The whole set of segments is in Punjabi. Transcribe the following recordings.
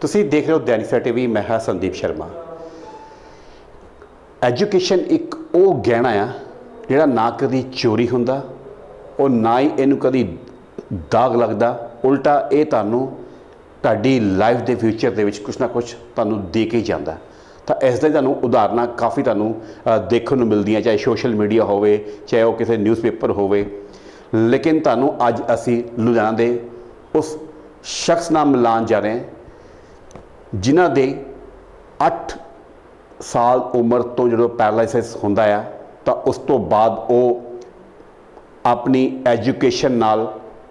ਤੁਸੀਂ ਦੇਖ ਰਹੇ ਹੋ ਦੈਨਿਕ ਟੀਵੀ, ਮੈਂ ਹਾਂ ਸੰਦੀਪ ਸ਼ਰਮਾ। ਐਜੂਕੇਸ਼ਨ ਇੱਕ ਉਹ ਗਹਿਣਾ ਆ, ਜਿਹੜਾ ਨਾ ਕਦੀ ਚੋਰੀ ਹੁੰਦਾ, ਉਹ ਨਾ ਹੀ ਇਹਨੂੰ ਕਦੀ ਦਾਗ ਲੱਗਦਾ। ਉਲਟਾ ਇਹ ਤੁਹਾਨੂੰ ਤੁਹਾਡੀ ਲਾਈਫ ਦੇ ਫਿਊਚਰ ਦੇ ਵਿੱਚ ਕੁਝ ਨਾ ਕੁਝ ਤੁਹਾਨੂੰ ਦੇ ਕੇ ਹੀ ਜਾਂਦਾ। ਤਾਂ ਇਸ ਦੇ ਤੁਹਾਨੂੰ ਉਦਾਹਰਨਾਂ ਕਾਫੀ ਤੁਹਾਨੂੰ ਦੇਖਣ ਨੂੰ ਮਿਲਦੀਆਂ, ਚਾਹੇ ਸੋਸ਼ਲ ਮੀਡੀਆ ਹੋਵੇ, ਚਾਹੇ ਉਹ ਕਿਸੇ ਨਿਊਜ਼ਪੇਪਰ ਹੋਵੇ। ਲੇਕਿਨ ਤੁਹਾਨੂੰ ਅੱਜ ਅਸੀਂ ਲੁਧਿਆਣਾ ਦੇ ਉਸ ਸ਼ਖਸ ਨਾਲ ਮਿਲਾਨ ਜਾ ਰਹੇ ਹਾਂ। ਜਿਨ੍ਹਾਂ ਦੇ 8 ਸਾਲ ਉਮਰ ਤੋਂ ਜਦੋਂ ਪੈਰਾਲਾਈਸਿਸ ਹੁੰਦਾ ਆ, ਤਾਂ ਉਸ ਤੋਂ ਬਾਅਦ ਉਹ ਆਪਣੀ ਐਜੂਕੇਸ਼ਨ ਨਾਲ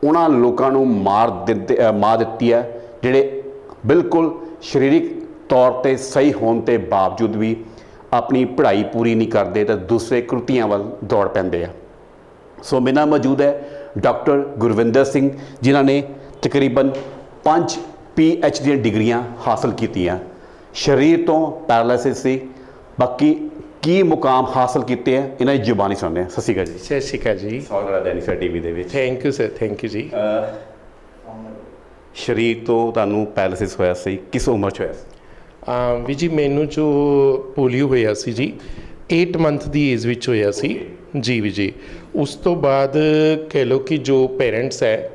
ਉਹਨਾਂ ਲੋਕਾਂ ਨੂੰ ਮਾਰ ਦਿੱਤੇ ਮਾਰ ਦਿੱਤੀ ਹੈ ਜਿਹੜੇ ਬਿਲਕੁਲ ਸਰੀਰਕ ਤੌਰ ਤੇ ਸਹੀ ਹੋਣ ਤੇ ਬਾਵਜੂਦ ਵੀ ਆਪਣੀ ਪੜ੍ਹਾਈ ਪੂਰੀ ਨਹੀਂ ਕਰਦੇ ਤਾਂ ਦੂਸਰੇ ਕ੍ਰਿਤੀਆਂ ਵੱਲ ਦੌੜ ਪੈਂਦੇ ਆ। ਸੋ ਮੇਰੇ ਮੌਜੂਦ ਹੈ ਡਾਕਟਰ ਗੁਰਵਿੰਦਰ ਸਿੰਘ, ਜਿਨ੍ਹਾਂ ਨੇ ਤਕਰੀਬਨ 5 ਐਚ ਦੀਆਂ ਡਿਗਰੀਆਂ ਹਾਸਲ ਕੀਤੀਆਂ। ਸਰੀਰ ਤੋਂ ਪੈਰਾਲਾਈਸਿਸ ਸੀ। ਬਾਕੀ ਕੀ ਮੁਕਾਮ ਹਾਸਲ ਕੀਤੇ ਆ ਇਹਨਾਂ ਦੀ ਜ਼ੁਬਾਨੀ ਸੁਣਦੇ ਆ। ਸਤਿ ਸ਼੍ਰੀ ਅਕਾਲ ਜੀ। ਸਤਿ ਸ਼੍ਰੀ ਅਕਾਲ ਜੀ। ਸਵਾਗਤ ਹੈ ਦੈਨਿਕ ਟੀਵੀ ਦੇ ਵਿੱਚ। Thank you sir thank you ji. ਸਰੀਰ ਤੋਂ ਤੁਹਾਨੂੰ ਪੈਰਾਲਾਈਸਿਸ ਹੋਇਆ ਸੀ। ਕਿਸ ਉਮਰ 'ਚ ਹੋਇਆ ਸੀ? ਵੀ ਜੀ ਮੈਨੂੰ ਜੋ ਪੋਲੀਓ ਹੋਇਆ ਸੀ ਜੀ 8 ਮੰਥ ਦੀ ਏਜ ਵਿੱਚ ਹੋਇਆ ਸੀ। ਜੀ ਵੀ ਜੀ। ਉਸ ਤੋਂ ਬਾਅਦ ਕਹਿ ਲਓ ਕਿ ਜੋ ਪੇਰੈਂਟਸ ਹੈ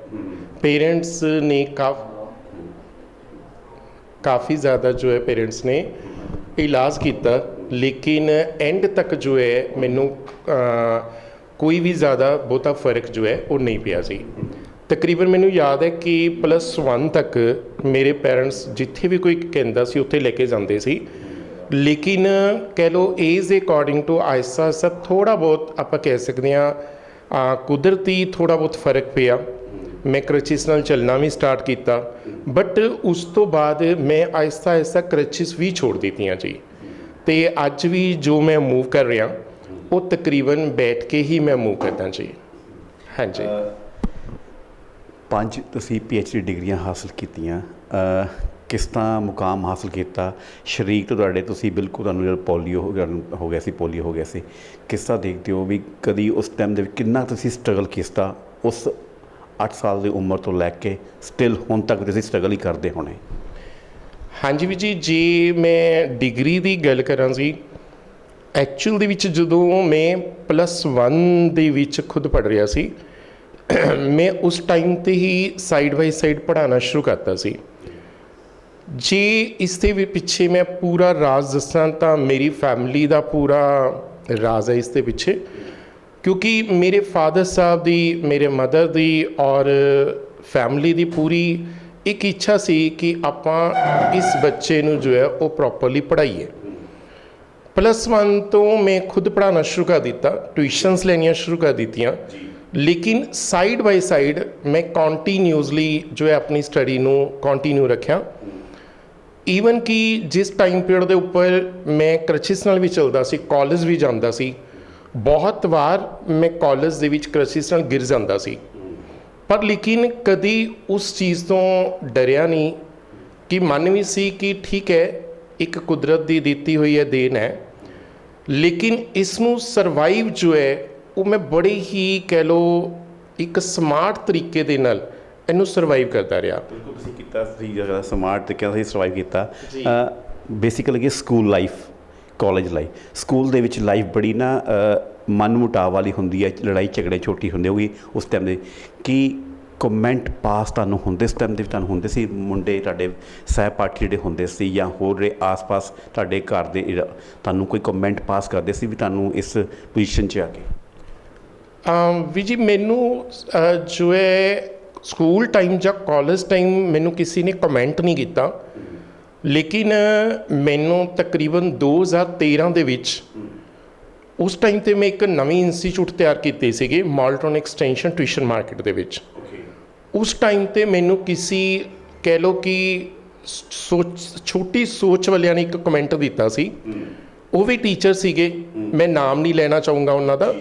ਪੇਰੈਂਟਸ ਨੇ ਕਾਫ ਕਾਫੀ ਜ਼ਿਆਦਾ ਜੋ ਹੈ ਪੇਰੈਂਟਸ ਨੇ ਇਲਾਜ ਕੀਤਾ, ਲੇਕਿਨ ਐਂਡ ਤੱਕ ਜੋ ਹੈ ਮੈਨੂੰ ਕੋਈ ਵੀ ਜ਼ਿਆਦਾ ਬਹੁਤਾ ਫ਼ਰਕ ਜੋ ਹੈ ਉਹ ਨਹੀਂ ਪਿਆ ਸੀ। ਤਕਰੀਬਨ ਮੈਨੂੰ ਯਾਦ ਹੈ ਕਿ ਪਲੱਸ 1 ਤੱਕ ਮੇਰੇ ਪੈਰੈਂਟਸ ਜਿੱਥੇ ਵੀ ਕੋਈ ਕਹਿੰਦਾ ਸੀ ਉੱਥੇ ਲੈ ਕੇ ਜਾਂਦੇ ਸੀ। ਲੇਕਿਨ ਕਹਿ ਲਓ ਏਜ ਦੇ ਅਕੋਰਡਿੰਗ ਟੂ ਆਇਸਾ ਸਭ ਥੋੜਾ ਬਹੁਤ ਆਪਾਂ ਕਹਿ ਸਕਦੇ ਹਾਂ ਕੁਦਰਤੀ ਥੋੜਾ ਬਹੁਤ ਫ਼ਰਕ ਪਿਆ। ਮੈਂ ਕਰਚਿਸ ਨਾਲ ਚੱਲਣਾ ਵੀ ਸਟਾਰਟ ਕੀਤਾ। ਬਟ ਉਸ ਤੋਂ ਬਾਅਦ ਮੈਂ ਆਇਸਤਾ ਆਹਿਸਤਾ ਕਰਚਿਸ ਵੀ ਛੋੜ ਦਿੱਤੀਆਂ ਜੀ। ਤੇ ਅੱਜ ਵੀ ਜੋ ਮੈਂ ਮੂਵ ਕਰ ਰਿਹਾ, ਉਹ ਤਕਰੀਬਨ ਬੈਠ ਕੇ ਹੀ ਮੈਂ ਮੂਵ ਕਰਦਾ ਜੀ। ਹਾਂਜੀ। ਪੰਜ ਤੁਸੀਂ ਡੀ ਡਿਗਰੀਆਂ ਹਾਸਲ ਕੀਤੀਆਂ। ਕਿਸ ਤਰ੍ਹਾਂ ਮੁਕਾਮ ਹਾਸਲ ਕੀਤਾ? ਸਰੀਕ ਤੋਂ ਤੁਹਾਡੇ ਤੁਸੀਂ ਬਿਲਕੁਲ ਤੁਹਾਨੂੰ ਜਦੋਂ ਪੋਲੀਓ ਹੋ ਗਿਆ ਹੋ ਗਿਆ ਸੀ, ਪੋਲੀਓ ਹੋ ਗਿਆ ਸੀ। ਕਿਸ ਤਰ੍ਹਾਂ ਦੇਖਦੇ ਹੋ ਵੀ ਕਦੀ ਉਸ ਟਾਈਮ ਦੇ ਵਿੱਚ ਕਿੰਨਾ ਤੁਸੀਂ ਸਟਰਗਲ ਕੀਤਾ? ਉਸ 8 ਸਾਲ ਦੀ ਉਮਰ ਤੋਂ ਲੈ ਕੇ ਸਟਿਲ ਹੁਣ ਤੱਕ ਤੁਸੀਂ ਸਟਰਗਲ ਹੀ ਕਰਦੇ ਹੋਣੇ। ਹਾਂਜੀ ਵੀ ਜੀ, ਜੇ ਮੈਂ ਡਿਗਰੀ ਦੀ ਗੱਲ ਕਰਾਂ ਜੀ ਐਕਚੁਅਲ ਦੇ ਵਿੱਚ ਜਦੋਂ ਮੈਂ ਪਲੱਸ 1 ਦੇ ਵਿੱਚ ਖੁਦ ਪੜ ਰਿਹਾ ਸੀ, ਮੈਂ ਉਸ ਟਾਈਮ ਤੇ ਹੀ ਸਾਈਡ ਬਾਈ ਸਾਈਡ ਪੜਾਉਣਾ ਸ਼ੁਰੂ ਕਰਤਾ ਸੀ। ਜੇ ਇਸ ਦੇ ਵੀ ਪਿੱਛੇ ਮੈਂ ਪੂਰਾ ਰਾਜ਼ ਦੱਸਾਂ ਤਾਂ ਮੇਰੀ ਫੈਮਿਲੀ ਦਾ ਪੂਰਾ ਰਾਜ਼ ਹੈ ਇਸ ਦੇ ਪਿੱਛੇ। ਕਿਉਂਕਿ ਮੇਰੇ ਫਾਦਰ ਸਾਹਿਬ ਦੀ, ਮੇਰੇ ਮਦਰ ਦੀ ਔਰ ਫੈਮਿਲੀ ਦੀ ਪੂਰੀ ਇੱਕ ਇੱਛਾ ਸੀ ਕਿ ਆਪਾਂ ਇਸ ਬੱਚੇ ਨੂੰ ਜੋ ਹੈ ਉਹ ਪ੍ਰੋਪਰਲੀ ਪੜ੍ਹਾਈਏ। ਪਲੱਸ 1 ਤੋਂ ਮੈਂ ਖੁਦ ਪੜ੍ਹਾਉਣਾ ਸ਼ੁਰੂ ਕਰ ਦਿੱਤਾ ਟਿਊਸ਼ਨਸ ਲੈਣੀਆਂ ਸ਼ੁਰੂ ਕਰ ਦਿੱਤੀਆਂ। ਲੇਕਿਨ ਸਾਈਡ ਬਾਈ ਸਾਈਡ ਮੈਂ ਕੰਟੀਨਿਊਸਲੀ ਜੋ ਹੈ ਆਪਣੀ ਸਟੱਡੀ ਨੂੰ ਕੰਟੀਨਿਊ ਰੱਖਿਆ। ਈਵਨ ਕਿ ਜਿਸ ਟਾਈਮ ਪੀਰੀਅਡ ਦੇ ਉੱਪਰ ਮੈਂ ਕਰਚਿਸ ਨਾਲ ਵੀ ਚੱਲਦਾ ਸੀ ਕਾਲਜ ਵੀ ਜਾਂਦਾ ਸੀ ਬਹੁਤ ਵਾਰ ਮੈਂ ਕਾਲਜ ਦੇ ਵਿੱਚ ਕਰਚਿਸ ਨਾਲ ਗਿਰ ਜਾਂਦਾ ਸੀ। ਪਰ ਲੇਕਿਨ ਕਦੀ ਉਸ ਚੀਜ਼ ਤੋਂ ਡਰਿਆ ਨਹੀਂ ਕਿ ਮਨ ਵੀ ਸੀ ਕਿ ਠੀਕ ਹੈ ਇੱਕ ਕੁਦਰਤ ਦੀ ਦਿੱਤੀ ਹੋਈ ਹੈ ਦੇਣ ਹੈ। ਲੇਕਿਨ ਇਸ ਨੂੰ ਸਰਵਾਈਵ ਜੋ ਹੈ ਉਹ ਮੈਂ ਬੜੇ ਹੀ ਕਹਿ ਲੋ ਇੱਕ ਸਮਾਰਟ ਤਰੀਕੇ ਦੇ ਨਾਲ ਇਹਨੂੰ ਸਰਵਾਈਵ ਕਰਦਾ ਰਿਹਾ। ਬਿਲਕੁਲ ਤੁਸੀਂ ਕੀਤਾ ਸੀ ਜਿਹੜਾ ਸਮਾਰਟ ਤਰੀਕੇ ਨਾਲ ਸਰਵਾਈਵ ਕੀਤਾ। Basically school life college life school ਦੇ ਵਿੱਚ ਲਾਈਫ ਬੜੀ ਨਾ ਅ, ਮਨਮੁਟਾਵ ਵਾਲੀ ਹੁੰਦੀ ਹੈ ਲੜਾਈ ਝਗੜੇ ਛੋਟੀ ਹੁੰਦੇ ਹੋਗੀ ਉਸ ਟਾਈਮ ਦੇ। ਕੀ ਕਮੈਂਟ ਪਾਸ ਤੁਹਾਨੂੰ ਹੁੰਦੇ ਇਸ ਟਾਈਮ ਦੇ ਵਿੱਚ ਤੁਹਾਨੂੰ ਹੁੰਦੇ ਸੀ? ਮੁੰਡੇ ਤੁਹਾਡੇ ਸਹਿਪਾਠੀ ਜਿਹੜੇ ਹੁੰਦੇ ਸੀ ਜਾਂ ਹੋਰ ਜਿਹੜੇ ਆਸ-ਪਾਸ ਤੁਹਾਡੇ ਘਰ ਦੇ ਤੁਹਾਨੂੰ ਕੋਈ ਕਮੈਂਟ ਪਾਸ ਕਰਦੇ ਸੀ ਵੀ ਤੁਹਾਨੂੰ ਇਸ ਪੋਜੀਸ਼ਨ 'ਚ ਆ ਕੇ? ਵੀ ਜੀ ਮੈਨੂੰ ਜੋ ਹੈ ਸਕੂਲ ਟਾਈਮ ਜਾਂ ਕਾਲਜ ਟਾਈਮ ਮੈਨੂੰ ਕਿਸੇ ਨੇ ਕਮੈਂਟ ਨਹੀਂ ਕੀਤਾ। ਲੇਕਿਨ ਮੈਨੂੰ ਤਕਰੀਬਨ 2013 ਦੇ ਵਿੱਚ ਉਸ ਟਾਈਮ ਤੇ ਮੈਂ ਇੱਕ ਨਵੀਂ ਇੰਸਟੀਚਿਊਟ ਤਿਆਰ ਕੀਤੀ ਸੀਗੀ ਮਾਲਟਨ ਐਕਸਟੈਂਸ਼ਨ ਟਿਊਸ਼ਨ ਮਾਰਕੀਟ ਦੇ ਵਿੱਚ। ਉਸ ਟਾਈਮ ਤੇ ਮੈਨੂੰ ਕਿਸੇ ਕਹਿ ਲੋ ਕਿ ਸੋਚ ਛੋਟੀ ਸੋਚ ਵਾਲਿਆਂ ਨੇ ਇੱਕ ਕਮੈਂਟ ਦਿੱਤਾ ਸੀ। ਉਹ ਵੀ ਟੀਚਰ ਸੀਗੇ। ਮੈਂ ਨਾਮ ਨਹੀਂ ਲੈਣਾ ਚਾਹੂੰਗਾ ਉਹਨਾਂ ਦਾ।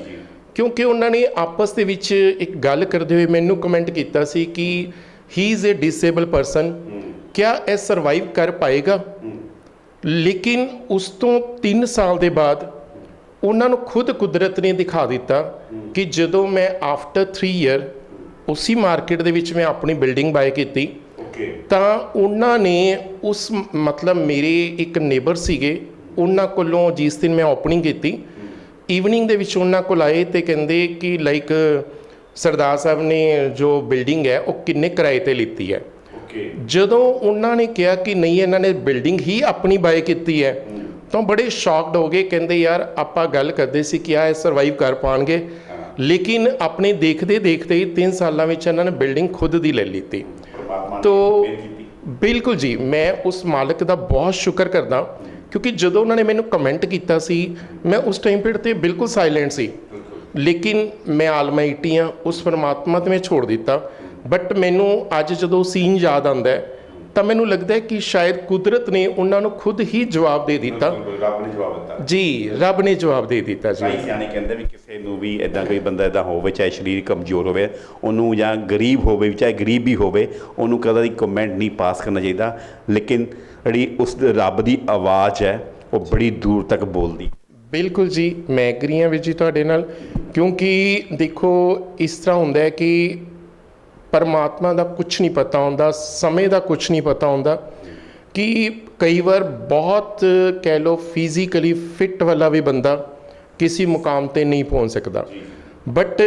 ਕਿਉਂਕਿ ਉਹਨਾਂ ਨੇ ਆਪਸ ਦੇ ਵਿੱਚ ਇੱਕ ਗੱਲ ਕਰਦੇ ਹੋਏ ਮੈਨੂੰ ਕਮੈਂਟ ਕੀਤਾ ਸੀ ਕਿ he is a disable person ਕਿਆ ਇਹ ਸਰਵਾਈਵ ਕਰ ਪਾਏਗਾ? ਲੇਕਿਨ ਉਸ ਤੋਂ 3 ਸਾਲ ਦੇ ਬਾਅਦ ਉਹਨਾਂ ਨੂੰ ਖੁਦ ਕੁਦਰਤ ਨੇ ਦਿਖਾ ਦਿੱਤਾ ਕਿ ਜਦੋਂ ਮੈਂ ਆਫਟਰ 3 ਇਅਰ ਉਸੇ ਮਾਰਕੀਟ ਦੇ ਵਿੱਚ ਮੈਂ ਆਪਣੀ ਬਿਲਡਿੰਗ ਬਾਏ ਕੀਤੀ ਤਾਂ ਉਹਨਾਂ ਨੇ ਉਸ ਮਤਲਬ ਮੇਰੇ ਇੱਕ ਨੇਬਰ ਸੀਗੇ ਉਹਨਾਂ ਕੋਲੋਂ ਜਿਸ ਦਿਨ ਮੈਂ ਓਪਨਿੰਗ ਕੀਤੀ ਈਵਨਿੰਗ ਦੇ ਵਿੱਚ ਉਹਨਾਂ ਕੋਲ ਆਏ ਤੇ ਕਹਿੰਦੇ ਕਿ ਲਾਈਕ ਸਰਦਾਰ ਸਾਹਿਬ ਨੇ ਜੋ ਬਿਲਡਿੰਗ ਹੈ ਉਹ ਕਿੰਨੇ ਕਿਰਾਏ ਤੇ ਲਿੱਤੀ ਹੈ? ਜਦੋਂ ਉਹਨਾਂ ਨੇ ਕਿਹਾ ਕਿ ਨਹੀਂ ਇਹਨਾਂ ਨੇ ਬਿਲਡਿੰਗ ਹੀ ਆਪਣੀ ਬਾਏ ਕੀਤੀ ਹੈ ਤਾਂ ਬੜੇ ਸ਼ੌਕਡ ਹੋ ਗਏ। ਕਹਿੰਦੇ ਯਾਰ ਆਪਾਂ ਗੱਲ ਕਰਦੇ ਸੀ ਕਿ ਆ ਇਹ ਸਰਵਾਈਵ ਕਰ ਪਾਣਗੇ। ਲੇਕਿਨ ਆਪਣੇ ਦੇਖਦੇ ਦੇਖਦੇ ਹੀ 3 ਸਾਲਾਂ ਵਿੱਚ ਇਹਨਾਂ ਨੇ ਬਿਲਡਿੰਗ ਖੁਦ ਦੀ ਲੈ ਪਰਮਾਤਮਾ ਤੋ ਬਿਲਕੁਲ ਜੀ ਮੈਂ ਉਸ ਮਾਲਕ ਦਾ ਬਹੁਤ ਸ਼ੁਕਰ ਕਰਦਾ ਕਿਉਂਕਿ ਜਦੋਂ ਉਹਨਾਂ ਨੇ ਮੈਨੂੰ ਕਮੈਂਟ ਕੀਤਾ ਸੀ ਮੈਂ ਉਸ ਟਾਈਮ ਪੀਰੀਅਡ ਤੇ ਬਿਲਕੁਲ ਸਾਇਲੈਂਟ ਸੀ। ਲੇਕਿਨ ਮੈਂ ਆਲਮਾਈਟੀ ਹਾਂ ਉਸ ਪਰਮਾਤਮਾ ਤੇ ਮੈਂ ਛੋੜ ਦਿੱਤਾ। ਬਟ ਮੈਨੂੰ ਅੱਜ ਜਦੋਂ ਸੀਨ ਯਾਦ ਆਉਂਦਾ ਹੈ ਤਾਂ ਮੈਨੂੰ ਲੱਗਦਾ ਹੈ ਕਿ ਸ਼ਾਇਦ ਕੁਦਰਤ ਨੇ ਉਹਨਾਂ ਨੂੰ ਖੁਦ ਹੀ ਜਵਾਬ ਦੇ ਦਿੱਤਾ। ਰੱਬ ਨੇ ਜਵਾਬ ਦਿੱਤਾ। ਜੀ ਰੱਬ ਨੇ ਜਵਾਬ ਦੇ ਦਿੱਤਾ ਜੀ। ਸਿਆਣੇ ਕਹਿੰਦੇ ਵੀ ਕਿਸੇ ਨੂੰ ਵੀ ਇਦਾਂ ਕੋਈ ਬੰਦਾ ਇਦਾਂ ਹੋਵੇ ਚਾਹੇ ਸਰੀਰ ਕਮਜ਼ੋਰ ਹੋਵੇ ਉਹਨੂੰ ਜਾਂ ਗਰੀਬ ਹੋਵੇ ਚਾਹੇ ਗਰੀਬ ਵੀ ਹੋਵੇ ਉਹਨੂੰ ਕਦੇ ਵੀ ਕਮੈਂਟ ਨਹੀਂ ਪਾਸ ਕਰਨਾ ਚਾਹੀਦਾ। ਲੇਕਿਨ ਜਿਹੜੀ ਉਸ ਦੇ ਰੱਬ ਦੀ ਆਵਾਜ਼ ਹੈ ਉਹ ਬੜੀ ਦੂਰ ਤੱਕ ਬੋਲਦੀ। ਬਿਲਕੁਲ ਜੀ ਮੈਂ ਐਗਰੀ ਹਾਂ ਵੀਰ ਜੀ ਤੁਹਾਡੇ ਨਾਲ। ਕਿਉਂਕਿ ਦੇਖੋ ਇਸ ਤਰ੍ਹਾਂ ਹੁੰਦਾ ਹੈ ਕਿ ਪਰਮਾਤਮਾ ਦਾ ਕੁਝ ਨਹੀਂ ਪਤਾ ਹੁੰਦਾ, ਸਮੇਂ ਦਾ ਕੁਝ ਨਹੀਂ ਪਤਾ ਹੁੰਦਾ, ਕਿ ਕਈ ਵਾਰ ਬਹੁਤ ਕਹਿ ਲੋ ਫਿਜ਼ੀਕਲੀ ਫਿੱਟ ਵਾਲਾ ਵੀ ਬੰਦਾ ਕਿਸੇ ਮੁਕਾਮ ਤੇ ਨਹੀਂ ਪਹੁੰਚ ਸਕਦਾ। ਬਟ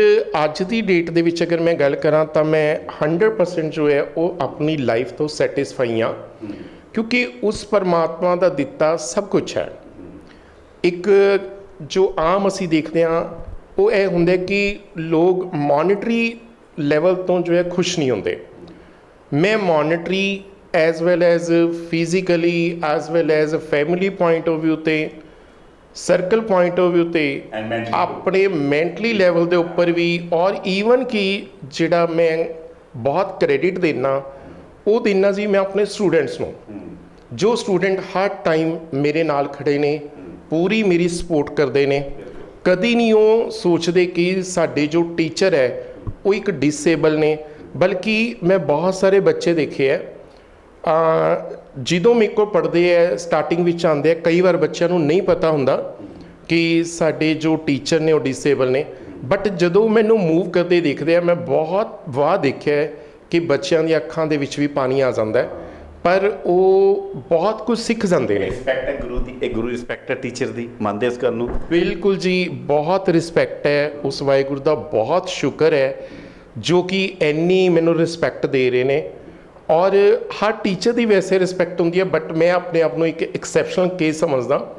ਅੱਜ ਦੀ ਡੇਟ ਦੇ ਵਿੱਚ ਅਗਰ ਮੈਂ ਗੱਲ ਕਰਾਂ ਤਾਂ ਮੈਂ 100% ਜੋ ਹੈ ਉਹ ਆਪਣੀ ਲਾਈਫ ਤੋਂ ਸੈਟੀਸਫਾਈ ਹਾਂ, ਕਿਉਂਕਿ ਉਸ ਪਰਮਾਤਮਾ ਦਾ ਦਿੱਤਾ ਸਭ ਕੁਝ ਹੈ। ਇੱਕ ਜੋ ਆਮ ਅਸੀਂ ਦੇਖਦੇ ਹਾਂ, ਉਹ ਇਹ ਹੁੰਦਾ ਕਿ ਲੋਕ ਮੋਨਿਟਰੀ ਲੈਵਲ ਤੋਂ ਜੋ ਹੈ ਖੁਸ਼ ਨਹੀਂ ਹੁੰਦੇ। ਮੈਂ monetary as well as physically as well as family point of View ਤੇ ਸਰਕਲ ਪੁਆਇੰਟ ਆਫ View ਤੇ ਆਪਣੇ ਮੈਂਟਲੀ ਲੈਵਲ ਦੇ ਉੱਪਰ ਵੀ ਔਰ ਈਵਨ ਕਿ ਜਿਹੜਾ ਮੈਂ ਬਹੁਤ ਕ੍ਰੈਡਿਟ ਦੇਣਾ ਉਹ ਦੇਣਾ ਜੀ ਮੈਂ ਆਪਣੇ ਸਟੂਡੈਂਟਸ ਨੂੰ। ਜੋ ਸਟੂਡੈਂਟ ਹਰ ਟਾਈਮ ਮੇਰੇ ਨਾਲ ਖੜੇ ਨੇ ਪੂਰੀ ਮੇਰੀ ਸਪੋਰਟ ਕਰਦੇ ਨੇ। ਕਦੀ ਨਹੀਂ ਉਹ ਸੋਚਦੇ ਕਿ ਸਾਡੇ ਜੋ ਟੀਚਰ ਹੈ ਉਹ ਇੱਕ ਡਿਸੇਬਲ ਨੇ। ਬਲਕਿ ਮੈਂ ਬਹੁਤ ਸਾਰੇ ਬੱਚੇ ਦੇਖੇ ਹੈ ਜਦੋਂ ਮੇਰੇ ਕੋਲ ਪੜ੍ਹਦੇ ਹੈ ਸਟਾਰਟਿੰਗ ਵਿੱਚ ਆਉਂਦੇ ਆ ਕਈ ਵਾਰ ਬੱਚਿਆਂ ਨੂੰ ਨਹੀਂ ਪਤਾ ਹੁੰਦਾ ਕਿ ਸਾਡੇ ਜੋ ਟੀਚਰ ਨੇ ਉਹ ਡਿਸੇਬਲ ਨੇ। ਬਟ ਜਦੋਂ ਮੈਨੂੰ ਮੂਵ ਕਰਦੇ ਦੇਖਦੇ ਆ, ਮੈਂ ਬਹੁਤ ਵਾਹ ਦੇਖਿਆ ਕਿ ਬੱਚਿਆਂ ਦੀਆਂ ਅੱਖਾਂ ਦੇ ਵਿੱਚ ਵੀ ਪਾਣੀ ਆ ਜਾਂਦਾ ਹੈ ਪਰ ਉਹ ਬਹੁਤ ਕੁਝ ਸਿੱਖ ਜਾਂਦੇ ਨੇ। ਰਿਸਪੈਕਟ ਹੈ ਗੁਰੂ ਦੀ ਇਹ ਗੁਰੂ ਰਿਸਪੈਕਟ ਹੈ ਟੀਚਰ ਦੀ ਮੰਨਦੇ ਇਸ ਗੱਲ ਨੂੰ। ਬਿਲਕੁਲ ਜੀ ਬਹੁਤ ਰਿਸਪੈਕਟ ਹੈ ਉਸ ਵਾਹਿਗੁਰੂ ਦਾ ਬਹੁਤ ਸ਼ੁਕਰ ਹੈ ਜੋ ਕਿ ਇੰਨੀ ਮੈਨੂੰ ਰਿਸਪੈਕਟ ਦੇ ਰਹੇ ਨੇ। ਔਰ ਹਰ ਟੀਚਰ ਦੀ ਵੈਸੇ ਰਿਸਪੈਕਟ ਹੁੰਦੀ ਹੈ ਬਟ ਮੈਂ ਆਪਣੇ ਆਪ ਨੂੰ ਇੱਕ ਐਕਸੈਪਸ਼ਨਲ ਕੇਸ ਸਮਝਦਾ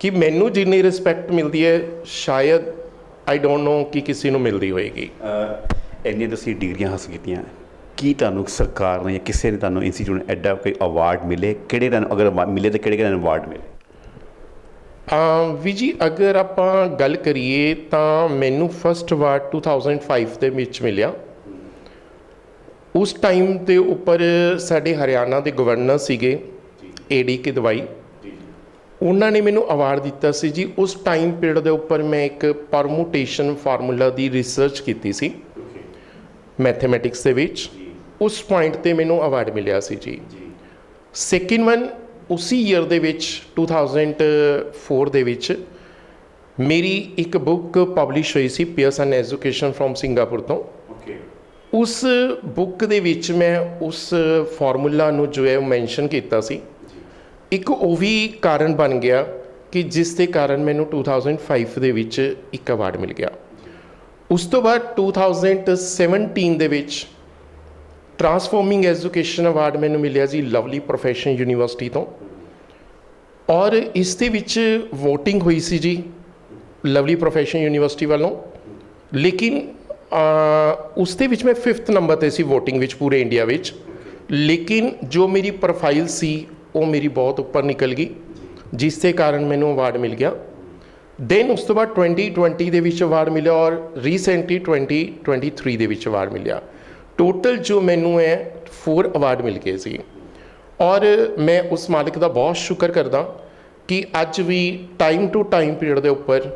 ਕਿ ਮੈਨੂੰ ਜਿੰਨੀ ਰਿਸਪੈਕਟ ਮਿਲਦੀ ਹੈ ਸ਼ਾਇਦ ਆਈ ਡੋਨਟ ਨੋ ਕਿ ਕਿਸੇ ਨੂੰ ਮਿਲਦੀ ਹੋਏਗੀ। ਇੰਨੀਆਂ ਤੁਸੀਂ ਡਿਗਰੀਆਂ ਹਾਸਲ ਕੀਤੀਆਂ। ਕੀ ਤੁਹਾਨੂੰ ਸਰਕਾਰ ਨੇ ਜਾਂ ਕਿਸੇ ਨੇ ਤੁਹਾਨੂੰ ਇੰਸਟੀਚਿਊਟ ਨੇ ਐਡਾ ਕੋਈ ਅਵਾਰਡ ਮਿਲੇ? ਕਿਹੜੇ ਤੁਹਾਨੂੰ ਅਗਰ ਮਿਲੇ ਤਾਂ ਕਿਹੜੇ ਕਿਹੜੇ ਅਵਾਰਡ ਮਿਲੇ? ਅਮ ਵੀ ਜੀ ਅਗਰ ਆਪਾਂ ਗੱਲ ਕਰੀਏ ਤਾਂ ਮੈਨੂੰ ਫਸਟ ਅਵਾਰਡ 2005 ਦੇ ਵਿੱਚ ਮਿਲਿਆ। ਉਸ ਟਾਈਮ ਦੇ ਉੱਪਰ ਸਾਡੇ ਹਰਿਆਣਾ ਦੇ ਗਵਰਨਰ ਸੀਗੇ ਏਡੀ ਕੀ ਦਵਾਈ ਉਹਨਾਂ ਨੇ ਮੈਨੂੰ ਅਵਾਰਡ ਦਿੱਤਾ ਸੀ ਜੀ। ਉਸ ਟਾਈਮ ਪੀਰੀਅਡ ਦੇ ਉੱਪਰ ਮੈਂ ਇੱਕ ਪਰਮੂਟੇਸ਼ਨ ਫਾਰਮੂਲਾ ਦੀ ਰਿਸਰਚ ਕੀਤੀ ਸੀ। ਮੈਥਮੈਟਿਕਸ ਦੇ ਵਿੱਚ। ਉਸ ਪੁਆਇੰਟ ਤੇ ਮੈਨੂੰ ਅਵਾਰਡ ਮਿਲਿਆ ਸੀ ਜੀ। ਸੈਕਿੰਡ ਵਨ ਉਸੇ ਈਅਰ ਦੇ ਵਿੱਚ 2004 ਦੇ ਵਿੱਚ ਮੇਰੀ ਇੱਕ ਬੁੱਕ ਪਬਲਿਸ਼ ਹੋਈ ਸੀ ਪੀਅਰਸਨ ਐਜੂਕੇਸ਼ਨ ਫਰੋਮ ਸਿੰਗਾਪੁਰ ਤੋਂ। ਓਕੇ ਉਸ ਬੁੱਕ ਦੇ ਵਿੱਚ ਮੈਂ ਉਸ ਫਾਰਮੂਲਾ ਨੂੰ ਜੋ ਹੈ ਉਹ ਮੈਂਸ਼ਨ ਕੀਤਾ ਸੀ। ਇੱਕ ਉਹ ਵੀ ਕਾਰਨ ਬਣ ਗਿਆ ਕਿ ਜਿਸ ਦੇ ਕਾਰਨ ਮੈਨੂੰ 2005 ਦੇ ਵਿੱਚ ਇੱਕ ਅਵਾਰਡ ਮਿਲ ਗਿਆ। ਉਸ ਤੋਂ ਬਾਅਦ 2017 ਦੇ ਵਿੱਚ ਟਰਾਂਸਫਾਰਮਿੰਗ ਐਜੂਕੇਸ਼ਨ ਅਵਾਰਡ ਮੈਨੂੰ ਮਿਲਿਆ ਜੀ ਲਵਲੀ ਪ੍ਰੋਫੈਸ਼ਨ ਯੂਨੀਵਰਸਿਟੀ ਤੋਂ। ਔਰ ਇਸ ਦੇ ਵਿੱਚ VOTING ਹੋਈ ਸੀ ਜੀ ਲਵਲੀ ਪ੍ਰੋਫੈਸ਼ਨ ਯੂਨੀਵਰਸਿਟੀ ਵੱਲੋਂ। ਲੇਕਿਨ ਉਸ ਦੇ ਵਿੱਚ ਮੈਂ 5th ਨੰਬਰ ਤੇ ਸੀ VOTING ਵਿੱਚ ਪੂਰੇ ਇੰਡੀਆ ਵਿੱਚ। ਲੇਕਿਨ ਜੋ ਮੇਰੀ ਪ੍ਰੋਫਾਈਲ ਸੀ, ਉਹ ਮੇਰੀ ਬਹੁਤ ਉੱਪਰ ਨਿਕਲ ਗਈ, ਜਿਸ ਦੇ ਕਾਰਨ ਮੈਨੂੰ ਅਵਾਰਡ ਮਿਲ ਗਿਆ। ਦੈਨ ਉਸ ਤੋਂ ਬਾਅਦ 2020 ਦੇ ਵਿੱਚ ਅਵਾਰਡ ਮਿਲਿਆ ਔਰ ਰੀਸੈਂਟਲੀ 2023 ਦੇ ਵਿੱਚ ਅਵਾਰਡ ਮਿਲਿਆ। ਟੋਟਲ ਜੋ ਮੈਨੂੰ ਹੈ 4 ਅਵਾਰਡ ਮਿਲ ਗਏ ਸੀ। ਔਰ ਮੈਂ ਉਸ ਮਾਲਿਕ ਦਾ ਬਹੁਤ ਸ਼ੁਕਰ ਕਰਦਾ ਕਿ ਅੱਜ ਵੀ ਟਾਈਮ ਟੂ ਟਾਈਮ ਪੀਰੀਅਡ ਦੇ ਉੱਪਰ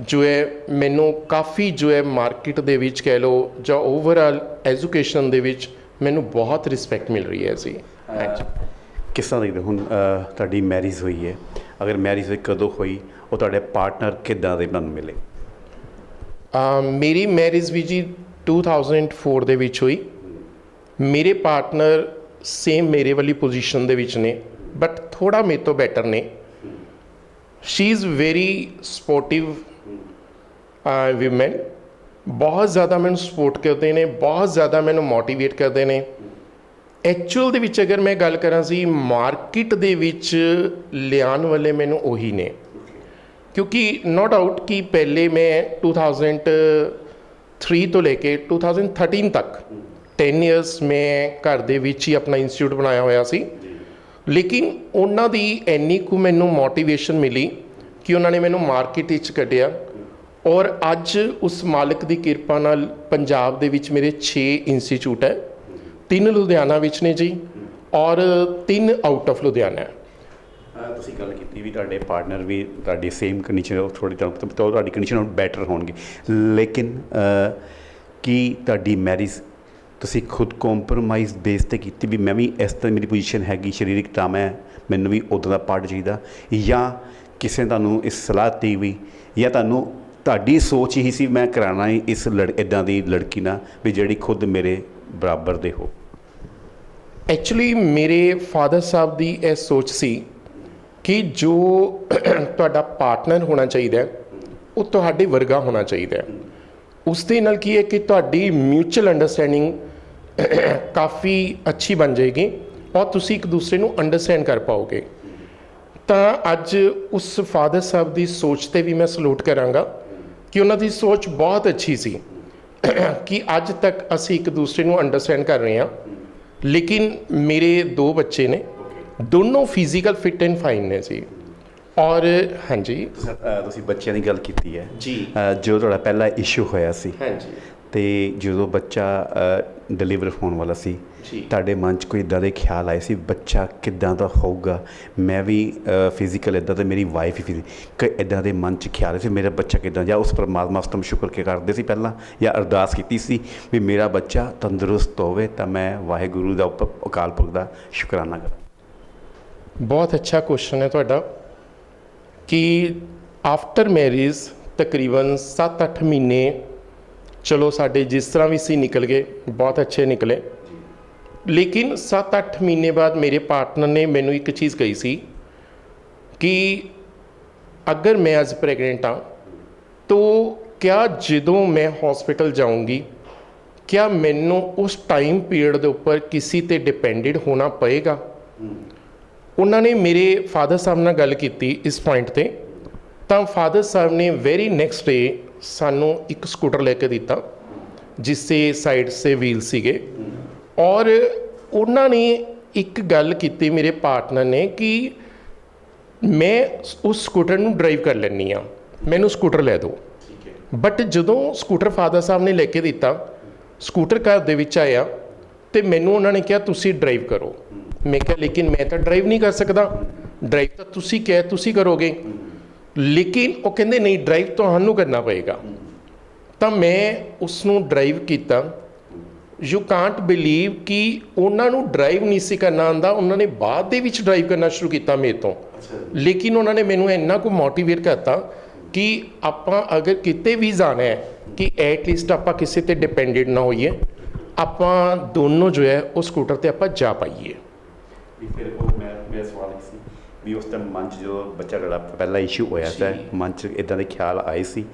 ਜੋ ਹੈ ਮੈਨੂੰ ਕਾਫੀ ਜੋ ਹੈ ਮਾਰਕੀਟ ਦੇ ਵਿੱਚ ਕਹਿ ਲਓ ਜਾਂ ਓਵਰਆਲ ਐਜੂਕੇਸ਼ਨ ਦੇ ਵਿੱਚ ਮੈਨੂੰ ਬਹੁਤ ਰਿਸਪੈਕਟ ਮਿਲ ਰਹੀ ਹੈ ਜੀ। ਕਿਸ ਤਰ੍ਹਾਂ ਦੇਖਦੇ? ਹੁਣ ਤੁਹਾਡੀ ਮੈਰਿਜ ਹੋਈ ਹੈ। ਅਗਰ ਮੈਰਿਜ ਹੋਈ ਕਦੋਂ ਹੋਈ? ਉਹ ਤੁਹਾਡੇ ਪਾਰਟਨਰ ਕਿੱਦਾਂ ਦੇ ਤੁਹਾਨੂੰ ਮਿਲੇ? ਮੇਰੀ ਮੈਰਿਜ ਵੀ ਜੀ 2004 ਦੇ ਵਿੱਚ ਹੋਈ। ਮੇਰੇ ਪਾਰਟਨਰ ਸੇਮ ਮੇਰੇ ਵਾਲੀ ਪੋਜੀਸ਼ਨ ਦੇ ਵਿੱਚ ਨੇ ਬਟ ਥੋੜਾ ਮੇਰੇ ਤੋਂ ਬੈਟਰ ਨੇ। She is very sportive women ਬਹੁਤ ਜ਼ਿਆਦਾ ਮੈਨੂੰ ਸਪੋਰਟ ਕਰਦੇ ਨੇ, ਬਹੁਤ ਜ਼ਿਆਦਾ ਮੈਨੂੰ ਮੋਟੀਵੇਟ ਕਰਦੇ ਨੇ। ਐਕਚੁਅਲ ਦੇ ਵਿੱਚ ਅਗਰ ਮੈਂ ਗੱਲ ਕਰਾਂ ਸੀ ਮਾਰਕੀਟ ਦੇ ਵਿੱਚ ਲਿਆਉਣ ਵਾਲੇ ਮੈਨੂੰ ਉਹੀ ਨੇ। ਕਿਉਂਕਿ ਨੋ ਡਾਊਟ ਕਿ ਪਹਿਲੇ ਮੈਂ 2003 ਤੋਂ ਲੈ ਕੇ 2013 ਤੱਕ 10 ਇਅਰਸ ਮੈਂ ਘਰ ਦੇ ਵਿੱਚ ਹੀ ਆਪਣਾ ਇੰਸਟੀਚਿਊਟ ਬਣਾਇਆ ਹੋਇਆ ਸੀ। ਲੇਕਿਨ ਉਹਨਾਂ ਦੀ ਇੰਨੀ ਕੁ ਮੈਨੂੰ ਮੋਟੀਵੇਸ਼ਨ ਮਿਲੀ ਕਿ ਉਹਨਾਂ ਨੇ ਮੈਨੂੰ ਮਾਰਕੀਟ ਵਿੱਚ ਕੱਢਿਆ ਔਰ ਅੱਜ ਉਸ ਮਾਲਕ ਦੀ ਕਿਰਪਾ ਨਾਲ ਪੰਜਾਬ ਦੇ ਵਿੱਚ ਮੇਰੇ 6 ਇੰਸਟੀਚਿਊਟ ਹੈ। ਤਿੰਨ ਲੁਧਿਆਣਾ ਵਿੱਚ ਨੇ ਜੀ ਔਰ ਤਿੰਨ ਆਊਟ ਆਫ ਲੁਧਿਆਣਾ। ਹੈ ਤੁਸੀਂ ਗੱਲ ਕੀਤੀ ਵੀ ਤੁਹਾਡੇ ਪਾਰਟਨਰ ਵੀ ਤੁਹਾਡੀ ਸੇਮ ਕੰਡੀਸ਼ਨ ਥੋੜੀ ਤਾਂ ਤੁਹਾਡੀ ਕੰਡੀਸ਼ਨ ਬੈਟਰ ਹੋਣਗੇ। ਲੇਕਿਨ ਕੀ ਤੁਹਾਡੀ ਮੈਰਿਜ ਤੁਸੀਂ ਖੁਦ ਕੰਪਰੋਮਾਈਜ਼ ਬੇਸ ਤੇ ਕੀਤੀ ਵੀ ਮੈਂ ਵੀ ਇਸ ਤਰ੍ਹਾਂ ਮੇਰੀ ਪੋਜੀਸ਼ਨ ਹੈਗੀ, ਸਰੀਰਕ ਤਾਂ ਮੈਂ, ਮੈਨੂੰ ਵੀ ਉਦੋਂ ਦਾ ਪਾਰਟ ਚਾਹੀਦਾ। ਜਾਂ ਕਿਸੇ ਤੁਹਾਨੂੰ ਇਸ ਸਲਾਹ ਦਿੱਤੀ ਵੀ, ਜਾਂ ਤੁਹਾਨੂੰ ਤੁਹਾਡੀ ਸੋਚ ਹੀ ਸੀ, ਮੈਂ ਕਰਾਣਾ ਹੀ ਇਸ ਲੜ ਇਦਾਂ ਦੀ ਲੜਕੀ ਨਾਲ ਵੀ ਜਿਹੜੀ ਖੁਦ ਮੇਰੇ ਬਰਾਬਰ ਦੇ ਹੋ। ਐਕਚੁਅਲੀ ਮੇਰੇ ਫਾਦਰ ਸਾਹਿਬ ਦੀ ਇਹ ਸੋਚ ਸੀ ਕਿ ਜੋ ਤੁਹਾਡਾ ਪਾਰਟਨਰ ਹੋਣਾ ਚਾਹੀਦਾ ਹੈ, ਉਹ ਤੁਹਾਡੇ ਵਰਗਾ ਹੋਣਾ ਚਾਹੀਦਾ ਹੈ। ਉਸ ਦੇ ਨਾਲ ਕੀ ਹੈ ਕਿ ਤੁਹਾਡੀ ਮਿਊਚੁਅਲ ਅੰਡਰਸਟੈਂਡਿੰਗ ਕਾਫੀ ਅੱਛੀ ਬਣ ਜਾਏਗੀ ਔਰ ਤੁਸੀਂ ਇੱਕ ਦੂਸਰੇ ਨੂੰ ਅੰਡਰਸਟੈਂਡ ਕਰ ਪਾਓਗੇ ਤਾਂ ਅੱਜ ਉਸ ਫਾਦਰ ਸਾਹਿਬ ਦੀ ਸੋਚ ਤੇ ਵੀ ਮੈਂ ਸਲੂਟ ਕਰਾਂਗਾ ਕਿ ਉਹਨਾਂ ਦੀ ਸੋਚ ਬਹੁਤ ਅੱਛੀ ਸੀ ਕਿ ਅੱਜ ਤੱਕ ਅਸੀਂ ਇੱਕ ਦੂਸਰੇ ਨੂੰ ਅੰਡਰਸਟੈਂਡ ਕਰ ਰਹੇ ਹਾਂ ਲੇਕਿਨ ਮੇਰੇ ਦੋ ਬੱਚੇ ਨੇ ਦੋਨੋਂ ਫਿਜ਼ੀਕਲ ਫਿਟ ਐਂਡ ਫਾਈਨ ਨੇ ਜੀ। ਔਰ ਹਾਂਜੀ। ਤੁਸੀਂ ਬੱਚਿਆਂ ਦੀ ਗੱਲ ਕੀਤੀ ਹੈ। ਜੀ। ਜੋ ਤੁਹਾਡਾ ਪਹਿਲਾ ਇਸ਼ੂ ਹੋਇਆ ਸੀ। ਹਾਂਜੀ। ਤੇ ਜਦੋਂ ਬੱਚਾ ਡਿਲੀਵਰ ਹੋਣ ਵਾਲਾ ਸੀ। ਤੁਹਾਡੇ ਮਨ 'ਚ ਕੋਈ ਇਦਾਂ ਦੇ ਖਿਆਲ ਆਏ ਸੀ ਬੱਚਾ ਕਿੱਦਾਂ ਦਾ ਹੋਊਗਾ? ਮੈਂ ਵੀ ਫਿਜ਼ੀਕਲ ਇਦਾਂ ਤੇ ਮੇਰੀ ਵਾਈਫ ਵੀ ਕਿ ਇਦਾਂ ਦੇ ਮਨ 'ਚ ਖਿਆਲ ਆਏ ਸੀ ਮੇਰਾ ਬੱਚਾ ਕਿੱਦਾਂ ਜਾਂ ਉਸ ਪਰਮਾਤਮਾ ਉਸ ਤੋਂ ਸ਼ੁਕਰ ਕੇ ਕਰਦੇ ਸੀ ਪਹਿਲਾਂ ਜਾਂ ਅਰਦਾਸ ਕੀਤੀ ਸੀ ਵੀ ਮੇਰਾ ਬੱਚਾ ਤੰਦਰੁਸਤ ਹੋਵੇ ਤਾਂ ਮੈਂ ਵਾਹਿਗੁਰੂ ਦਾ ਅਕਾਲ ਪੁਰਖ ਦਾ ਸ਼ੁਕਰਾਨਾ ਕਰਾਂ। ਬਹੁਤ ਅੱਛਾ ਕੁਐਸਚਨ ਹੈ ਤੁਹਾਡਾ, ਕਿ ਆਫਟਰ ਮੈਰਿਜ ਤਕਰੀਬਨ 7-8 ਮਹੀਨੇ, ਚਲੋ ਸਾਡੇ ਜਿਸ ਤਰ੍ਹਾਂ ਵੀ ਸੀ ਨਿਕਲ ਗਏ, ਬਹੁਤ ਅੱਛੇ ਨਿਕਲੇ। ਲੇਕਿਨ 7-8 ਮਹੀਨੇ ਬਾਅਦ ਮੇਰੇ ਪਾਰਟਨਰ ਨੇ ਮੈਨੂੰ ਇੱਕ ਚੀਜ਼ ਕਹੀ ਸੀ, ਕਿ ਅਗਰ ਮੈਂ ਅੱਜ ਪ੍ਰੈਗਨੈਂਟ ਹਾਂ, ਤੋ ਕਿਆ ਜਦੋਂ ਮੈਂ ਹਸਪੀਟਲ ਜਾਊਂਗੀ, ਕਿਆ ਮੈਨੂੰ ਉਸ ਟਾਈਮ ਪੀਰੀਅਡ ਦੇ ਉੱਪਰ ਕਿਸੇ ਤੇ ਡਿਪੈਂਡਡ ਹੋਣਾ ਪਏਗਾ? ਉਹਨਾਂ ਨੇ ਮੇਰੇ ਫਾਦਰ ਸਾਹਿਬ ਨਾਲ ਗੱਲ ਕੀਤੀ ਇਸ ਪੁਆਇੰਟ ਤੇ। ਤਾਂ ਫਾਦਰ ਸਾਹਿਬ ਨੇ ਵੈਰੀ ਨੈਕਸਟ ਡੇ ਸਾਨੂੰ ਇੱਕ ਸਕੂਟਰ ਲੈ ਕੇ ਦਿੱਤਾ ਜਿਸ ਤੇ ਸਾਈਡ ਸੇ ਵੀਲ ਸੀਗੇ। ਔਰ ਉਹਨਾਂ ਨੇ ਇੱਕ ਗੱਲ ਕੀਤੀ ਮੇਰੇ ਪਾਰਟਨਰ ਨੇ ਕਿ ਮੈਂ ਉਸ ਸਕੂਟਰ ਨੂੰ ਡਰਾਈਵ ਕਰ ਲੈਣੀ ਆ ਮੈਨੂੰ ਸਕੂਟਰ ਲੈ ਦਿਓ। ਬਟ ਜਦੋਂ ਸਕੂਟਰ ਫਾਦਰ ਸਾਹਿਬ ਨੇ ਲੈ ਕੇ ਦਿੱਤਾ ਸਕੂਟਰ ਘਰ ਦੇ ਵਿੱਚ ਆਇਆ ਤੇ ਮੈਨੂੰ ਉਹਨਾਂ ਨੇ ਕਿਹਾ, ਤੁਸੀਂ ਡਰਾਈਵ ਕਰੋ। ਮੈਂ ਕਿਹਾ ਲੇਕਿਨ ਮੈਂ ਤਾਂ ਡਰਾਈਵ ਨਹੀਂ ਕਰ ਸਕਦਾ। ਡਰਾਈਵ ਤਾਂ ਤੁਸੀਂ ਕਿਹਾ ਤੁਸੀਂ ਕਰੋਗੇ। ਲੇਕਿਨ ਉਹ ਕਹਿੰਦੇ ਨਹੀਂ ਡਰਾਈਵ ਤੁਹਾਨੂੰ ਕਰਨਾ ਪਏਗਾ। ਤਾਂ ਮੈਂ ਉਸ ਨੂੰ ਡਰਾਈਵ ਕੀਤਾ। ਯੂ ਕਾਂਟ ਬਿਲੀਵ ਕਿ ਉਹਨਾਂ ਨੂੰ ਡਰਾਈਵ ਨਹੀਂ ਸੀ ਕਰਨਾ ਆਂਦਾ ਉਹਨਾਂ ਨੇ ਬਾਅਦ ਦੇ ਵਿੱਚ ਡਰਾਈਵ ਕਰਨਾ ਸ਼ੁਰੂ ਕੀਤਾ ਮੇਰੇ ਤੋਂ। ਲੇਕਿਨ ਉਹਨਾਂ ਨੇ ਮੈਨੂੰ ਇੰਨਾ ਕੁ ਮੋਟੀਵੇਟ ਕਰਤਾ ਕਿ ਆਪਾਂ ਅਗਰ ਕਿਤੇ ਵੀ ਜਾਣਾ ਹੈ ਕਿ ਐਟ ਲੀਸਟ ਆਪਾਂ ਕਿਸੇ ਤੇ ਡਿਪੈਂਡੈਂਟ ਨਾ ਹੋਈਏ ਆਪਾਂ ਦੋਨੋਂ ਜੋ ਹੈ ਉਹ ਸਕੂਟਰ ਤੇ ਆਪਾਂ ਜਾ ਪਾਈਏ। ਵੀ ਫਿਰ ਉਹ ਮੈਂ ਮੇਰਾ ਸਵਾਲ ਇਹ ਸੀ ਵੀ ਉਸ ਟਾਈਮ ਮਨ 'ਚ ਜਦੋਂ ਬੱਚਾ ਜਿਹੜਾ ਪਹਿਲਾ ਇਸ਼ੂ ਹੋਇਆ ਸੀ ਮਨ 'ਚ ਇਦਾਂ ਦੇ ਖਿਆਲ ਆਏ ਸੀ?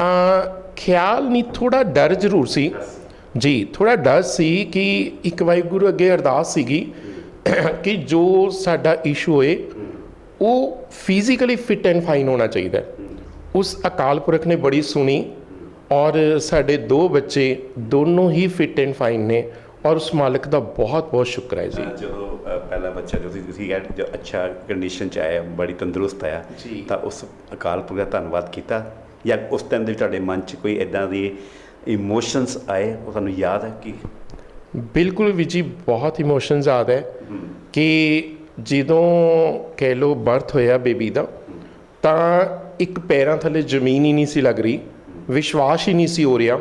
ਆ ਖਿਆਲ ਨਹੀਂ ਥੋੜਾ ਡਰ ਜ਼ਰੂਰ ਸੀ। ਜੀ ਥੋੜਾ ਡਰ ਸੀ ਕਿ ਇੱਕ ਵਾਹਿਗੁਰੂ ਅੱਗੇ ਅਰਦਾਸ ਸੀਗੀ ਕਿ ਜੋ ਸਾਡਾ ਇਸ਼ੂ ਹੋਏ ਉਹ ਫਿਜ਼ੀਕਲੀ ਫਿਟ ਐਂਡ ਫਾਈਨ ਹੋਣਾ ਚਾਹੀਦਾ। ਉਸ ਅਕਾਲ ਪੁਰਖ ਨੇ ਬੜੀ ਸੁਣੀ ਔਰ ਸਾਡੇ ਦੋ ਬੱਚੇ ਦੋਨੋਂ ਹੀ ਫਿਟ ਐਂਡ ਫਾਈਨ ਨੇ ਔਰ ਉਸ ਮਾਲਕ ਦਾ ਬਹੁਤ ਬਹੁਤ ਸ਼ੁਕਰ ਹੈ ਜੀ। ਜਦੋਂ ਪਹਿਲਾ ਬੱਚਾ ਜਦੋਂ ਤੁਸੀਂ- ਜੋ ਅੱਛਾ ਕੰਡੀਸ਼ਨ 'ਚ ਆਇਆ ਬੜੀ ਤੰਦਰੁਸਤ ਆਇਆ ਜੀ। ਤਾਂ ਉਸ ਅਕਾਲ ਪੁਰਖ ਦਾ ਧੰਨਵਾਦ ਕੀਤਾ। ਜਾਂ ਉਸ ਟਾਈਮ ਦੇ ਤੁਹਾਡੇ ਮਨ 'ਚ ਕੋਈ ਇਦਾਂ ਦੀ ਇਮੋਸ਼ਨਸ ਆਏ ਉਹ ਤੁਹਾਨੂੰ ਯਾਦ ਹੈ ਕਿ? ਬਿਲਕੁਲ ਵੀ ਜੀ ਬਹੁਤ ਇਮੋਸ਼ਨਸ ਆਦ ਹੈ ਕਿ ਜਦੋਂ ਕਹਿ ਲੋ ਬਰਥ ਹੋਇਆ ਬੇਬੀ ਦਾ ਤਾਂ ਇੱਕ ਪੈਰਾਂ ਥੱਲੇ ਜ਼ਮੀਨ ਹੀ ਨਹੀਂ ਸੀ ਲੱਗ ਰਹੀ ਵਿਸ਼ਵਾਸ ਹੀ ਨਹੀਂ ਸੀ ਹੋ ਰਿਹਾ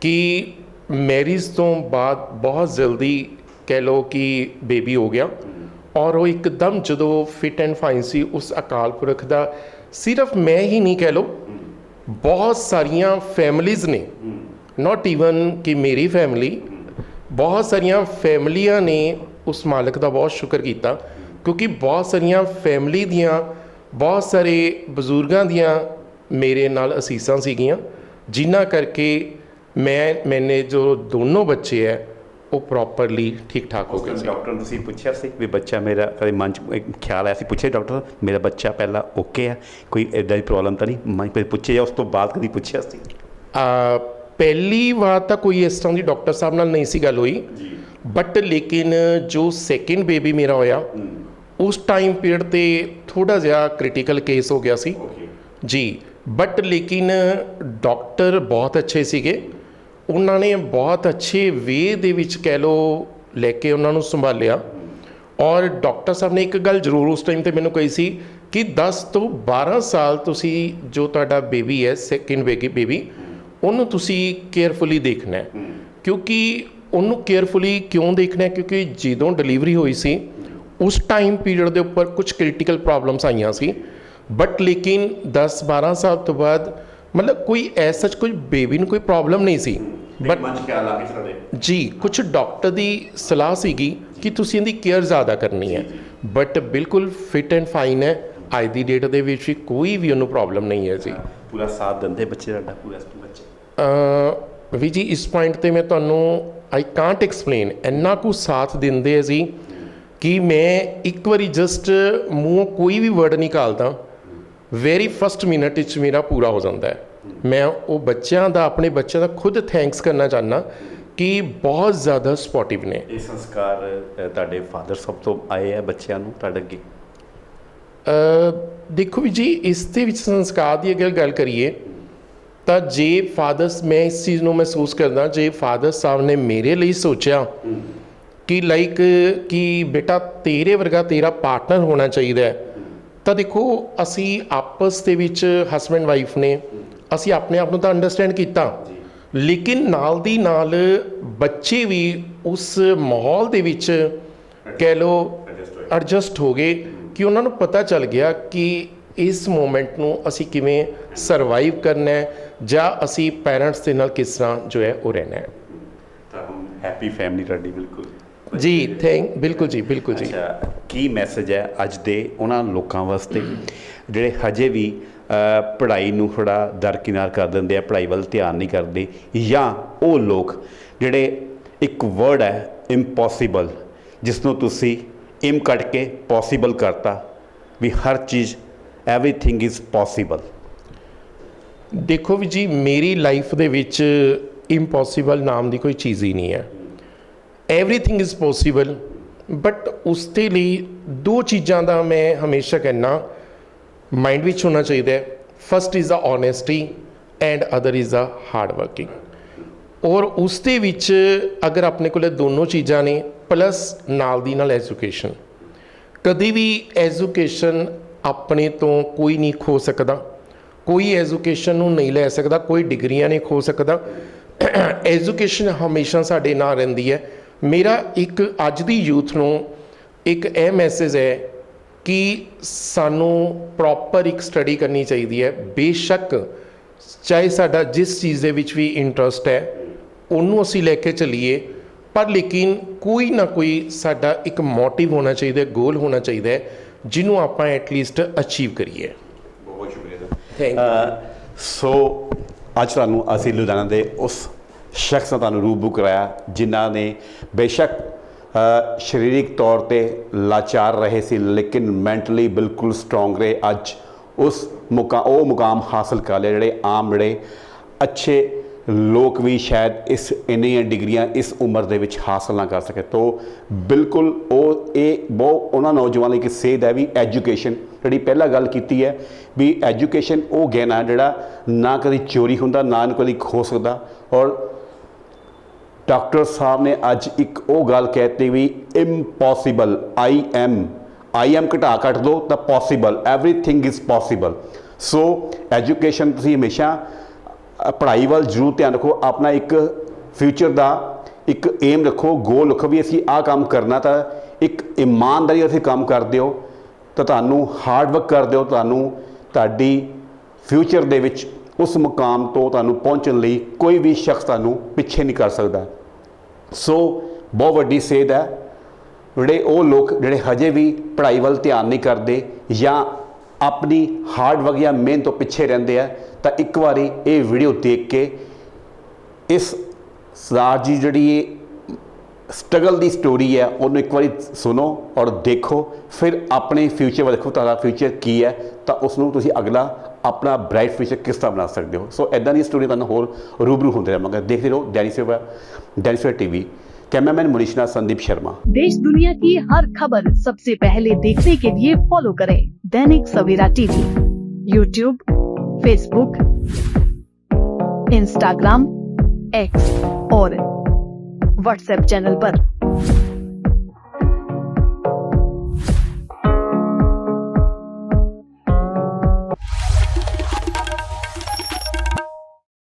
ਕਿ ਮੈਰਿਜ ਤੋਂ ਬਾਅਦ ਬਹੁਤ ਜਲਦੀ ਕਹਿ ਲੋ ਕਿ ਬੇਬੀ ਹੋ ਗਿਆ। ਔਰ ਉਹ ਇੱਕਦਮ ਜਦੋਂ ਫਿਟ ਐਂਡ ਫਾਈਨ ਸੀ, ਉਸ ਅਕਾਲ ਪੁਰਖ ਦਾ ਸਿਰਫ ਮੈਂ ਹੀ ਨਹੀਂ ਕਹਿ ਲੋ ਬਹੁਤ ਸਾਰੀਆਂ ਫੈਮਲੀਆਂ ਨੇ। ਨਾਟ ਈਵਨ ਕਿ ਮੇਰੀ ਫੈਮਿਲੀ ਬਹੁਤ ਸਾਰੀਆਂ ਫੈਮਲੀਆਂ ਨੇ ਉਸ ਮਾਲਕ ਦਾ ਬਹੁਤ ਸ਼ੁਕਰ ਕੀਤਾ। ਕਿਉਂਕਿ ਬਹੁਤ ਸਾਰੀਆਂ ਫੈਮਲੀ ਦੀਆਂ, ਬਹੁਤ ਸਾਰੇ ਬਜ਼ੁਰਗਾਂ ਦੀਆਂ ਮੇਰੇ ਨਾਲ ਅਸੀਸਾਂ ਸੀਗੀਆਂ, ਜਿਨ੍ਹਾਂ ਕਰਕੇ ਮੈਂ, ਮੈਨੇ ਜੋ ਦੋਨੋਂ ਬੱਚੇ ਹੈ ਉਹ ਪ੍ਰੋਪਰਲੀ ਠੀਕ ਠਾਕ ਹੋ ਗਏ ਸੀ। ਡਾਕਟਰ ਨੂੰ ਤੁਸੀਂ ਪੁੱਛਿਆ ਸੀ ਵੀ ਬੱਚਾ ਮੇਰਾ ਕਦੇ ਮਨ ਚ ਇੱਕ ਖਿਆਲ ਆਇਆ ਸੀ ਪੁੱਛਿਆ ਡਾਕਟਰ ਮੇਰਾ ਬੱਚਾ ਪਹਿਲਾਂ ਓਕੇ ਆ ਕੋਈ ਇਦਾਂ ਦੀ ਪ੍ਰੋਬਲਮ ਤਾਂ ਨਹੀਂ? ਮੈਂ ਕਦੇ ਪੁੱਛਿਆ ਜਾਂ ਉਸ ਤੋਂ ਬਾਅਦ ਕਦੀ ਪੁੱਛਿਆ ਸੀ? ਆ ਪਹਿਲੀ ਵਾਰ ਤਾਂ ਕੋਈ ਇਸ ਤਰ੍ਹਾਂ ਦੀ ਡਾਕਟਰ ਸਾਹਿਬ ਨਾਲ ਨਹੀਂ ਸੀ ਗੱਲ ਹੋਈ। ਬਟ ਲੇਕਿਨ ਜੋ ਸੈਕਿੰਡ ਬੇਬੀ ਮੇਰਾ ਹੋਇਆ ਉਸ ਟਾਈਮ ਪੀਰੀਅਡ ਤੇ ਥੋੜਾ ਜਿਹਾ ਕ੍ਰਿਟੀਕਲ ਕੇਸ ਹੋ ਗਿਆ ਸੀ। ਜੀ। ਬਟ ਲੇਕਿਨ ਡਾਕਟਰ ਬਹੁਤ ਅੱਛੇ ਸੀਗੇ। ਉਹਨਾਂ ਨੇ ਬਹੁਤ ਅੱਛੇ ਵੇ ਦੇ ਵਿੱਚ ਕਹਿ ਲੋ ਲੈ ਕੇ ਉਹਨਾਂ ਨੂੰ ਸੰਭਾਲਿਆ। ਔਰ ਡਾਕਟਰ ਸਾਹਿਬ ਨੇ ਇੱਕ ਗੱਲ ਜ਼ਰੂਰ ਉਸ ਟਾਈਮ ਤੇ ਮੈਨੂੰ ਕਹੀ ਸੀ ਕਿ 10 ਤੋਂ 12 ਸਾਲ ਤੁਸੀਂ ਜੋ ਤੁਹਾਡਾ ਬੇਬੀ ਹੈ ਸੈਕਿੰਡ ਬੇਬੀ ਬੇਬੀ ਉਹਨੂੰ ਤੁਸੀਂ ਕੇਅਰਫੁਲੀ ਦੇਖਣਾ ਹੈ। ਕਿਉਂਕਿ ਉਹਨੂੰ ਕੇਅਰਫੁਲੀ ਕਿਉਂ ਦੇਖਣਾ ਹੈ? ਕਿਉਂਕਿ ਜਦੋਂ ਡਿਲੀਵਰੀ ਹੋਈ ਸੀ, ਉਸ ਟਾਈਮ ਪੀਰੀਅਡ ਦੇ ਉੱਪਰ ਕੁਝ ਕ੍ਰਿਟੀਕਲ ਪ੍ਰੋਬਲਮਸ ਆਈਆਂ ਸੀ। ਬਟ ਲੇਕਿਨ 10 12 ਸਾਲ ਤੋਂ ਬਾਅਦ ਮਤਲਬ ਕੋਈ ਐਸਾ ਕੋਈ ਬੇਬੀ ਨੂੰ ਕੋਈ ਪ੍ਰੋਬਲਮ ਨਹੀਂ ਸੀ। ਬਟ ਮਨ ਖਿਆਲ ਆ ਜੀ ਕੁਝ ਡਾਕਟਰ ਦੀ ਸਲਾਹ ਸੀਗੀ ਕਿ ਤੁਸੀਂ ਇਹਦੀ ਕੇਅਰ ਜ਼ਿਆਦਾ ਕਰਨੀ ਹੈ। ਬਟ ਬਿਲਕੁਲ ਫਿਟ ਐਂਡ ਫਾਈਨ ਹੈ। ਅੱਜ ਦੀ ਡੇਟ ਦੇ ਵਿੱਚ ਵੀ ਕੋਈ ਵੀ ਉਹਨੂੰ ਪ੍ਰੋਬਲਮ ਨਹੀਂ ਹੈ ਜੀ। ਪੂਰਾ ਸਾਥ ਦਿੰਦੇ ਬੱਚੇ ਤੁਹਾਡਾ ਪੂਰਾ ਬੱਚੇ। ਅ ਵੀ ਜੀ ਇਸ ਪੁਆਇੰਟ ਤੇ ਮੈਂ ਤੁਹਾਨੂੰ ਆਈ ਕਾਂਟ ਐਕਸਪਲੇਨ ਇੰਨਾ ਕੁ ਸਾਥ ਦਿੰਦੇ ਆ ਜੀ ਕਿ ਮੈਂ ਇੱਕ ਵਾਰੀ ਜਸਟ ਮੂੰਹੋਂ ਕੋਈ ਵੀ ਵਰਡ ਨਿਕਾਲਦਾ। ਵੈਰੀ ਫਸਟ ਮਿੰਟ ਵਿੱਚ ਮੇਰਾ ਪੂਰਾ ਹੋ ਜਾਂਦਾ ਹੈ। ਮੈਂ ਉਹ ਬੱਚਿਆਂ ਦਾ ਆਪਣੇ ਬੱਚਿਆਂ ਦਾ ਖੁਦ ਥੈਂਕਸ ਕਰਨਾ ਚਾਹਨਾ ਕਿ ਬਹੁਤ ਜ਼ਿਆਦਾ ਸਪੋਰਟਿਵ ਨੇ। ਇਹ ਸੰਸਕਾਰ ਤੁਹਾਡੇ ਫਾਦਰ ਸਭ ਤੋਂ ਆਏ ਆ ਬੱਚਿਆਂ ਨੂੰ ਤੁਹਾਡੇ ਅੱਗੇ? ਅ, ਦੇਖੋ ਵੀ ਜੀ ਇਸ ਦੇ ਵਿੱਚ ਸੰਸਕਾਰ ਦੀ ਅਗਰ ਗੱਲ ਕਰੀਏ ਤਾਂ ਜੇ ਫਾਦਰਸ ਮੈਂ ਇਸ ਚੀਜ਼ ਨੂੰ ਮਹਿਸੂਸ ਕਰਦਾ ਜੇ ਫਾਦਰ ਸਾਹਿਬ ਨੇ ਮੇਰੇ ਲਈ ਸੋਚਿਆ ਕਿ ਲਾਈਕ ਕਿ ਬੇਟਾ ਤੇਰੇ ਵਰਗਾ ਤੇਰਾ ਪਾਰਟਨਰ ਹੋਣਾ ਚਾਹੀਦਾ ਹੈ ਤਾਂ ਦੇਖੋ ਅਸੀਂ ਆਪਸ ਦੇ ਵਿੱਚ ਹਸਬੈਂਡ ਵਾਈਫ ਨੇ ਅਸੀਂ ਆਪਣੇ ਆਪ ਨੂੰ ਤਾਂ ਅੰਡਰਸਟੈਂਡ ਕੀਤਾ। ਲੇਕਿਨ ਨਾਲ ਦੀ ਨਾਲ ਬੱਚੇ ਵੀ ਉਸ ਮਾਹੌਲ ਦੇ ਵਿੱਚ ਕਹਿ ਲੋ ਐਡਜਸਟ ਹੋ ਗਏ ਕਿ ਉਹਨਾਂ ਨੂੰ ਪਤਾ ਚੱਲ ਗਿਆ ਕਿ ਇਸ ਮੂਮੈਂਟ ਨੂੰ ਅਸੀਂ ਕਿਵੇਂ ਸਰਵਾਈਵ ਕਰਨਾ ਹੈ ਜਾਂ ਅਸੀਂ ਪੈਰੈਂਟਸ ਦੇ ਨਾਲ ਕਿਸ ਤਰ੍ਹਾਂ ਜੋ ਹੈ ਉਹ ਰਹਿਣਾ ਹੈ। ਤਾਂ ਹੈਪੀ ਫੈਮਿਲੀ ਤੁਹਾਡੀ ਬਿਲਕੁਲ। ਜੀ ਥੈਂਕ ਬਿਲਕੁਲ ਜੀ ਬਿਲਕੁਲ ਜੀ। ਅੱਛਾ ਕੀ ਮੈਸੇਜ ਹੈ ਅੱਜ ਦੇ ਉਹਨਾਂ ਲੋਕਾਂ ਵਾਸਤੇ ਜਿਹੜੇ ਹਜੇ ਵੀ ਪੜ੍ਹਾਈ ਨੂੰ ਥੋੜਾ ਦਰਕਿਨਾਰ ਕਰ ਦਿੰਦੇ ਆ ਪੜ੍ਹਾਈ ਵੱਲ ਧਿਆਨ ਨਹੀਂ ਕਰਦੇ ਜਾਂ ਉਹ ਲੋਕ ਜਿਹੜੇ ਇੱਕ ਵਰਡ ਹੈ ਇੰਪੋਸੀਬਲ ਜਿਸ ਨੂੰ ਤੁਸੀਂ ਇਮ ਕੱਟ ਕੇ ਪੋਸੀਬਲ ਕਰਤਾ ਵੀ ਹਰ ਚੀਜ਼ ਐਵਰੀਥਿੰਗ ਇਜ਼ ਪੋਸੀਬਲ ਦੇਖੋ ਵੀ ਜੀ ਮੇਰੀ ਲਾਈਫ ਦੇ ਵਿੱਚ ਇੰਪੋਸੀਬਲ ਨਾਮ ਦੀ ਕੋਈ ਚੀਜ਼ ਹੀ ਨਹੀਂ ਹੈ। ਐਵਰੀਥਿੰਗ ਇਜ਼ ਪੋਸੀਬਲ ਬਟ ਉਸ ਦੇ ਲਈ ਦੋ ਚੀਜ਼ਾਂ ਦਾ ਮੈਂ ਹਮੇਸ਼ਾ ਕਹਿਣਾ ਮਾਈਂਡ ਵਿੱਚ ਹੋਣਾ ਚਾਹੀਦਾ ਹੈ first is a honesty and other is a hard working ਔਰ ਉਸ ਦੇ ਵਿੱਚ ਅਗਰ ਆਪਣੇ ਕੋਲੇ ਦੋਨੋਂ ਚੀਜ਼ਾਂ ਨੇ ਪਲੱਸ ਨਾਲ ਦੀ ਨਾਲ ਐਜੂਕੇਸ਼ਨ ਕਦੀ ਵੀ ਐਜੂਕੇਸ਼ਨ ਆਪਣੇ ਤੋਂ ਕੋਈ ਨਹੀਂ ਖੋ ਸਕਦਾ ਕੋਈ ਐਜੂਕੇਸ਼ਨ ਨੂੰ ਨਹੀਂ ਲੈ ਸਕਦਾ ਕੋਈ ਡਿਗਰੀਆਂ ਨਹੀਂ ਖੋ ਸਕਦਾ ਐਜੂਕੇਸ਼ਨ ਹਮੇਸ਼ਾ ਸਾਡੇ ਨਾਲ ਰਹਿੰਦੀ ਹੈ ਮੇਰਾ ਇੱਕ ਅੱਜ ਦੀ ਯੂਥ ਨੂੰ ਇੱਕ ਇਹ ਮੈਸੇਜ ਹੈ ਕਿ ਸਾਨੂੰ ਪ੍ਰੋਪਰ ਇੱਕ ਸਟੱਡੀ ਕਰਨੀ ਚਾਹੀਦੀ ਹੈ। ਬੇਸ਼ੱਕ ਚਾਹੇ ਸਾਡਾ ਜਿਸ ਚੀਜ਼ ਦੇ ਵਿੱਚ ਵੀ ਇੰਟਰਸਟ ਹੈ ਉਹਨੂੰ ਅਸੀਂ ਲੈ ਕੇ ਚੱਲੀਏ ਪਰ ਲੇਕਿਨ ਕੋਈ ਨਾ ਕੋਈ ਸਾਡਾ ਇੱਕ ਮੋਟਿਵ ਹੋਣਾ ਚਾਹੀਦਾ ਹੈ ਗੋਲ ਹੋਣਾ ਚਾਹੀਦਾ ਹੈ ਜਿਹਨੂੰ ਆਪਾਂ ਐਟਲੀਸਟ ਅਚੀਵ ਕਰੀਏ। ਬਹੁਤ ਸ਼ੁਕਰੀਆ। ਥੈਂਕ ਸੋ ਅੱਜ ਤੁਹਾਨੂੰ ਅਸੀਂ ਲੁਧਿਆਣਾ ਦੇ ਉਸ ਸ਼ਖਸਾਂ ਤੁਹਾਨੂੰ ਰੂਬੂ ਕਰਾਇਆ ਜਿਨ੍ਹਾਂ ਨੇ ਬੇਸ਼ੱਕ ਅ, ਸਰੀਰਕ ਤੌਰ ਤੇ ਲਾਚਾਰ ਰਹੇ ਸੀ ਲੇਕਿਨ ਮੈਂਟਲੀ ਬਿਲਕੁਲ ਸਟਰੋਂਗ ਰਹੇ। ਅੱਜ ਉਸ ਮੁਕਾ ਉਹ ਮੁਕਾਮ ਹਾਸਲ ਕਰ ਲਿਆ ਜਿਹੜੇ ਆਮ ਜਿਹੜੇ ਅੱਛੇ ਲੋਕ ਵੀ ਸ਼ਾਇਦ ਇਸ ਇੰਨੀਆਂ ਡਿਗਰੀਆਂ ਇਸ ਉਮਰ ਦੇ ਵਿੱਚ ਹਾਸਲ ਨਾ ਕਰ ਸਕੇ। ਤੋ ਬਿਲਕੁਲ ਉਹ ਇਹ ਬਹੁਤ ਉਹਨਾਂ ਨੌਜਵਾਨਾਂ ਲਈ ਇੱਕ ਸੇਧ ਹੈ ਵੀ ਐਜੂਕੇਸ਼ਨ ਜਿਹੜੀ ਪਹਿਲਾਂ ਗੱਲ ਕੀਤੀ ਹੈ ਵੀ ਐਜੂਕੇਸ਼ਨ ਉਹ ਗਹਿਣਾ ਜਿਹੜਾ ਨਾ ਕਦੀ ਚੋਰੀ ਹੁੰਦਾ ਨਾ ਇਹਨੂੰ ਕਦੀ ਖੋ ਸਕਦਾ। ਔਰ ਡਾਕਟਰ ਸਾਹਿਬ ਨੇ ਅੱਜ ਇੱਕ ਉਹ ਗੱਲ ਕਹਿਤੀ ਵੀ impossible I am I am ਘਟਾ ਕੱਟ ਦੋ ਤਾਂ possible everything is possible so education ਤੁਸੀਂ ਹਮੇਸ਼ਾ ਪੜ੍ਹਾਈ ਵੱਲ ਜ਼ਰੂਰ ਧਿਆਨ ਰੱਖੋ, ਆਪਣਾ ਇੱਕ ਫਿਊਚਰ ਦਾ ਇੱਕ ਏਮ ਰੱਖੋ ਗੋਲ ਰੱਖੋ ਵੀ ਅਸੀਂ ਆਹ ਕੰਮ ਕਰਨਾ ਤਾਂ ਇੱਕ ਇਮਾਨਦਾਰੀ ਅਸੀਂ ਕੰਮ ਕਰਦੇ ਹੋ, ਤਾਂ ਤੁਹਾਨੂੰ ਹਾਰਡ ਵਰਕ ਕਰਦੇ ਹੋ, ਤੁਹਾਨੂੰ ਤੁਹਾਡੀ ਫਿਊਚਰ ਦੇ ਵਿੱਚ ਉਸ ਮੁਕਾਮ ਤੋਂ ਤੁਹਾਨੂੰ ਪਹੁੰਚਣ ਲਈ ਕੋਈ ਵੀ ਸ਼ਖਸ ਤੁਹਾਨੂੰ ਪਿੱਛੇ ਨਹੀਂ ਕਰ ਸਕਦਾ। ਸੋ ਬਹੁਤ ਵੱਡੀ ਸੇਧ ਹੈ। ਜਿਹੜੇ ਉਹ ਲੋਕ ਜਿਹੜੇ ਹਜੇ ਵੀ ਪੜ੍ਹਾਈ ਵੱਲ ਧਿਆਨ ਨਹੀਂ ਕਰਦੇ ਜਾਂ ਆਪਣੀ ਹਾਰਡ ਵਰਕ ਜਾਂ ਮਿਹਨਤ ਤੋਂ ਪਿੱਛੇ ਰਹਿੰਦੇ ਆ, ਤਾਂ ਇੱਕ ਵਾਰੀ ਇਹ ਵੀਡੀਓ ਦੇਖ ਕੇ ਇਸ ਸਰਦਾਰ ਜੀ ਜਿਹੜੀ ਇਹ ਸਟਰਗਲ ਦੀ ਸਟੋਰੀ ਹੈ, ਉਹਨੂੰ ਇੱਕ ਵਾਰੀ ਸੁਣੋ ਔਰ ਦੇਖੋ। ਫਿਰ ਆਪਣੇ ਫਿਊਚਰ ਵੱਲ ਦੇਖੋ, ਤੁਹਾਡਾ ਫਿਊਚਰ ਕੀ ਹੈ, ਤਾਂ ਉਸ ਨੂੰ ਤੁਸੀਂ ਅਗਲਾ ਆਪਣਾ ਬ੍ਰਾਈਟ ਫਿਊਚਰ ਕਿਸ ਤਰ੍ਹਾਂ ਬਣਾ ਸਕਦੇ ਹੋ ਸੋ ਐਦਾਂ ਦੀ ਸਟੋਰੀ ਤੁਹਾਨੂੰ ਹੋਰ ਰੂਬਰੂ ਹੁੰਦੇ ਰਹਾਂਗੇ ਦੇਖਦੇ ਰਹੋ ਡੈਨੀ ਸੇਵਾ ਡੈਨੀ ਸੇਵਾ ਟੀਵੀ कैमरामैन मनीषना संदीप शर्मा देश दुनिया की हर खबर सबसे पहले देखने के लिए फॉलो करें Dainik Savera TV YouTube Facebook Instagram X और व्हाट्सएप चैनल पर।